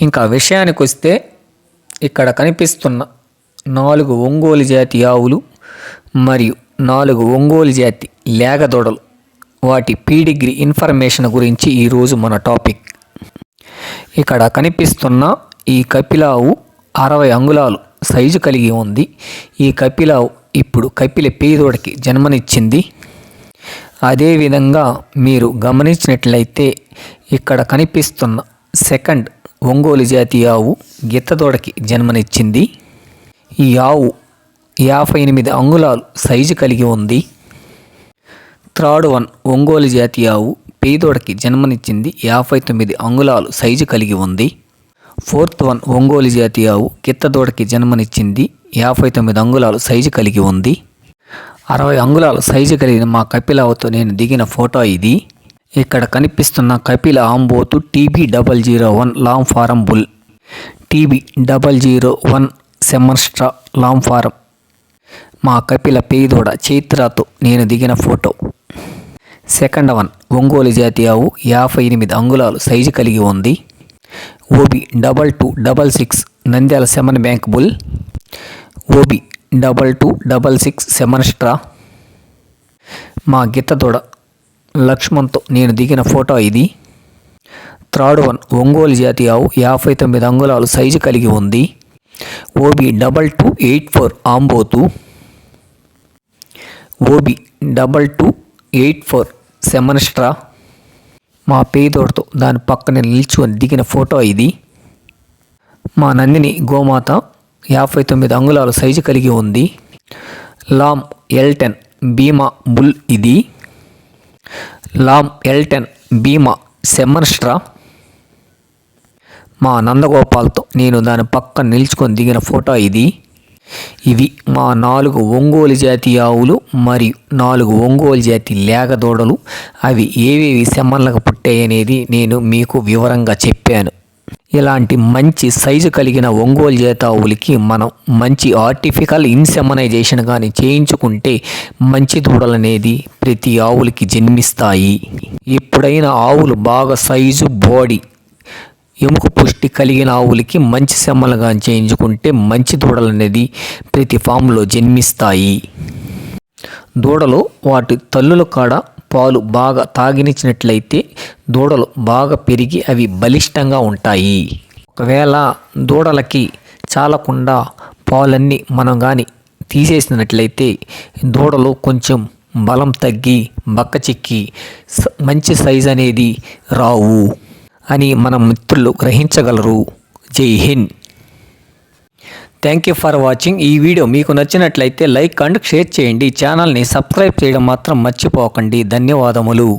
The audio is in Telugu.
ఇంకా విషయానికి వస్తే ఇక్కడ కనిపిస్తున్న నాలుగు ఒంగోలు జాతి ఆవులు మరియు నాలుగు ఒంగోలు జాతి లేగదొడలు. వాటి పీడిగ్రీ ఇన్ఫర్మేషన్ గురించి ఈరోజు మన టాపిక్. ఇక్కడ కనిపిస్తున్న ఈ కపిలావు అరవై అంగుళాలు సైజు కలిగి ఉంది. ఈ కపిలావు ఇప్పుడు కపిల పేదోడికి జన్మనిచ్చింది. అదేవిధంగా మీరు గమనించినట్లయితే ఇక్కడ కనిపిస్తున్న సెకండ్ ఒంగోలు జాతి ఆవు గిత్తదోడకి జన్మనిచ్చింది. ఈ ఆవు యాభై ఎనిమిది అంగుళాలు సైజు కలిగి ఉంది. త్రాడు వన్ ఒంగోలు జాతి ఆవు పేదోడకి జన్మనిచ్చింది. యాభై తొమ్మిది అంగుళాలు సైజు కలిగి ఉంది. ఫోర్త్ వన్ ఒంగోలు జాతి ఆవు కిత్తదోడకి జన్మనిచ్చింది. యాభై తొమ్మిది అంగుళాలు సైజు కలిగి ఉంది. అరవై అంగుళాల సైజు కలిగిన మా కపిలావుతో నేను దిగిన ఫోటో ఇది. ఇక్కడ కనిపిస్తున్న కపిల ఆంబోతు TB double zero one long form bull. TB double zero one semen straw long form. మా కపిల పేదోడ చైత్రతో నేను దిగిన ఫోటో. సెకండ్ వన్ ఒంగోలు జాతి ఆవు యాభై ఎనిమిది అంగుళాలు సైజు కలిగి ఉంది. OB double two double six Nandyal semen bank bull. OB double two double six semen straw మా గిత్తదోడ లక్ష్మణ్తో నేను దిగిన ఫోటో ఇది. త్రాడు వన్ ఒంగోలు జాతి ఆవు యాభై తొమ్మిది అంగుళాలు సైజు కలిగి ఉంది. OB double two eight four ఆంబోతు. OB double two eight four semen straw. మా పేదోడితో దాని పక్కన నిల్చుకొని దిగిన ఫోటో ఇది. మా నందిని గోమాత యాభై తొమ్మిది అంగుళాలు సైజు కలిగి ఉంది. లామ్ ఎల్ టెన్ బీమా బుల్ ఇది. లామ్ ఎల్టన్ భీమా బీమా సెమ్మన్స్ట్రా మా నందగోపాల్తో నేను దాని పక్కన నిల్చుకొని దిగిన ఫోటో ఇది. ఇవి మా నాలుగు ఒంగోలు జాతి ఆవులు మరియు నాలుగు ఒంగోలు జాతి లేగదూడలు. అవి ఏవేవి సెమ్మన్లకు పుట్టాయనేది నేను మీకు వివరంగా చెప్పాను. ఇలాంటి మంచి సైజు కలిగిన ఒంగోలు జేతావులకి ఆవులకి మనం మంచి ఆర్టిఫికల్ ఇన్సెమనైజేషన్ కానీ చేయించుకుంటే మంచి దూడలు అనేది ప్రతి ఆవులకి జన్మిస్తాయి. ఎప్పుడైనా ఆవులు బాగా సైజు బాడీ ఎముక పుష్టి కలిగిన ఆవులకి మంచి సెమ్మలు కానీ చేయించుకుంటే మంచి దూడలు అనేది ప్రతి ఫామ్లో జన్మిస్తాయి. దూడలు వాటి తల్లుల కాడ పాలు బాగా తాగినిచ్చినట్లయితే దూడలు బాగా పెరిగి అవి బలిష్టంగా ఉంటాయి. ఒకవేళ దూడలకి చాలకుండా పాలన్నీ మనం కానీ తీసేసినట్లయితే దూడలు కొంచెం బలం తగ్గి బక్క చిక్కి మంచి సైజ్ అనేది రావు అని మన మిత్రులు గ్రహించగలరు. జై హింద్! థ్యాంక్ యూ ఫర్ వాచింగ్ ఈ వీడియో. మీకు నచ్చినట్లయితే లైక్ అండ్ షేర్ చేయండి. ఛానల్ని సబ్స్క్రైబ్ చేయడం మాత్రం మర్చిపోకండి. ధన్యవాదములు.